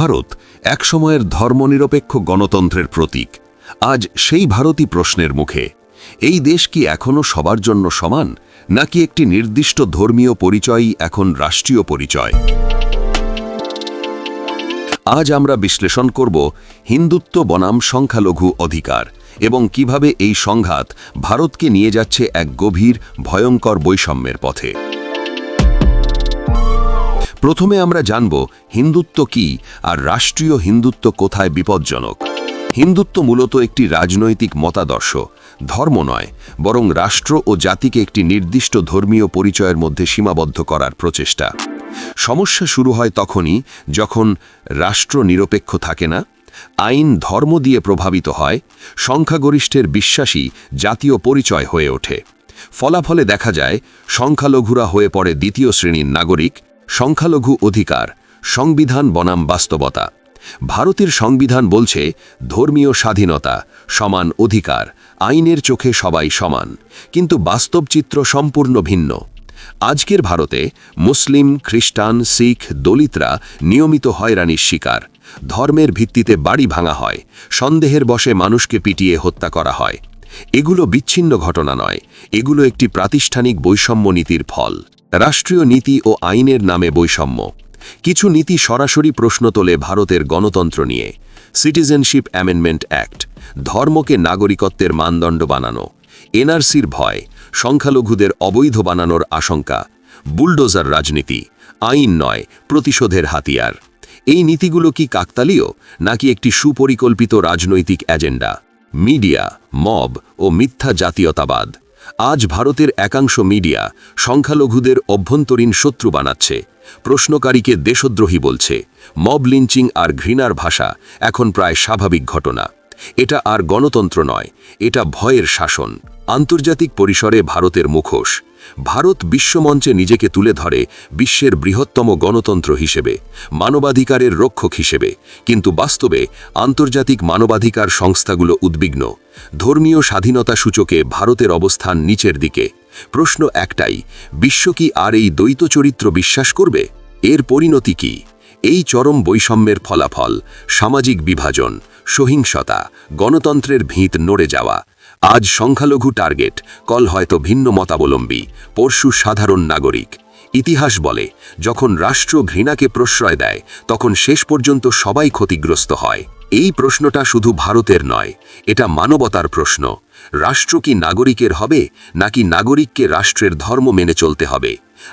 ভারত একসময়ের ধর্মনিরপেক্ষ গণতন্ত্রের প্রতীক। আজ সেই ভারতই প্রশ্নের মুখে। এই দেশ কি এখনও সবার জন্য সমান, নাকি একটি নির্দিষ্ট ধর্মীয় পরিচয়ই এখন রাষ্ট্রীয় পরিচয়? আজ আমরা বিশ্লেষণ করব হিন্দুত্ব বনাম সংখ্যালঘু অধিকার এবং কীভাবে এই সংঘাত ভারতকে নিয়ে যাচ্ছে এক গভীর, ভয়ঙ্কর বৈষম্যের পথে। প্রথমে আমরা জানব হিন্দুত্ব কি আর রাষ্ট্রীয় হিন্দুত্ব কোথায় বিপজ্জনক। হিন্দুত্ব মূলত একটি রাজনৈতিক মতাদর্শ, ধর্ম নয়, বরং রাষ্ট্র ও জাতিকে একটি নির্দিষ্ট ধর্মীয় পরিচয়ের মধ্যে সীমাবদ্ধ করার প্রচেষ্টা। সমস্যা শুরু হয় তখনই যখন রাষ্ট্র নিরপেক্ষ থাকে না, আইন ধর্ম দিয়ে প্রভাবিত হয়, সংখ্যাগরিষ্ঠের বিশ্বাসী জাতীয় পরিচয় হয়ে ওঠে। ফলাফলে দেখা যায়, সংখ্যালঘুরা হয়ে পড়ে দ্বিতীয় শ্রেণির নাগরিক সংখ্যালঘু অধিকার, সংবিধান বনাম বাস্তবতা। ভারতের সংবিধান বলছে, ধর্মীয় স্বাধীনতা, সমান অধিকার, আইনের চোখে সবাই সমান, কিন্তু বাস্তব চিত্র সম্পূর্ণ ভিন্ন। আজকের ভারতে মুসলিম, খ্রিস্টান, শিখ, দলিতরা নিয়মিত হয়রানির শিকার। ধর্মের ভিত্তিতে বাড়ি ভাঙা হয়, সন্দেহের বসে মানুষকে পিটিয়ে হত্যা করা হয়। এগুলো বিচ্ছিন্ন ঘটনা নয়, এগুলো একটি প্রাতিষ্ঠানিক বৈষম্য নীতির ফল। রাষ্ট্রীয় নীতি ও আইনের নামে বৈষম্য। কিছু নীতি সরাসরি প্রশ্ন তোলে ভারতের গণতন্ত্র নিয়ে। সিটিজেনশিপ অ্যামেন্ডমেন্ট অ্যাক্ট, ধর্মকে নাগরিকত্বের মানদণ্ড বানানো, এনআরসির ভয়, সংখ্যালঘুদের অবৈধ বানানোর আশঙ্কা, বুলডোজার রাজনীতি, আইন নয়, প্রতিশোধের হাতিয়ার। এই নীতিগুলো কি কাকতালীয়, নাকি একটি সুপরিকল্পিত রাজনৈতিক এজেন্ডা? মিডিয়া, মব ও মিথ্যা জাতীয়তাবাদ। আজ ভারতের একাংশ মিডিয়া সংখ্যালঘুদের অভ্যন্তরীণ শত্রু বানাচ্ছে। প্রশ্নকারীকে দেশদ্রোহী বলছে। মব লিঞ্চিং আর ঘৃণার ভাষা এখন প্রায় স্বাভাবিক ঘটনা। এটা আর গণতন্ত্র নয়, এটা ভয়ের শাসন। আন্তর্জাতিক পরিসরে ভারতের মুখোশ। ভারত বিশ্বমঞ্চে নিজেকে তুলে ধরে বিশ্বের বৃহত্তম গণতন্ত্র হিসেবে, মানবাধিকারের রক্ষক হিসেবে। কিন্তু বাস্তবে আন্তর্জাতিক মানবাধিকার সংস্থাগুলো উদ্বিগ্ন। ধর্মীয় স্বাধীনতা সূচকে ভারতের অবস্থান নিচের দিকে। প্রশ্ন একটাই, বিশ্ব কি আর এই দ্বৈত চরিত্র বিশ্বাস করবে? এর পরিণতি কি? এই চরম বৈষম্যের ফলাফল, সামাজিক বিভাজন, সহিংসতা, গণতন্ত্রের ভিত নড়ে যাওয়া আজ সংখ্যালঘু টার্গেট, কল হয়তো ভিন্ন মতাবলম্বী, পরশু সাধারণ নাগরিক। ইতিহাস বলে, যখন রাষ্ট্র ঘৃণাকে প্রশ্রয় দেয়, তখন শেষ পর্যন্ত সবাই ক্ষতিগ্রস্ত হয়। এই প্রশ্নটা শুধু ভারতের নয়, এটা মানবতার প্রশ্ন। রাষ্ট্র কি নাগরিকের হবে, নাকি নাগরিককে রাষ্ট্রের ধর্ম মেনে চলতে হবে?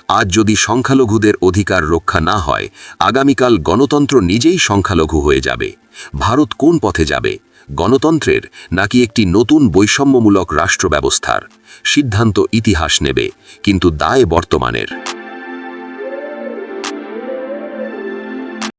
আজ যদি সংখ্যালঘুদের অধিকার রক্ষা না হয়, আগামীকাল গণতন্ত্র নিজেই সংখ্যালঘু হয়ে যাবে। ভারত কোন পথে যাবে? গণতন্ত্রের নাকি একটি নতুন বৈষম্যমূলক রাষ্ট্র ব্যবস্থার সিদ্ধান্ত ইতিহাস নেবে, কিন্তু দায় বর্তমানের।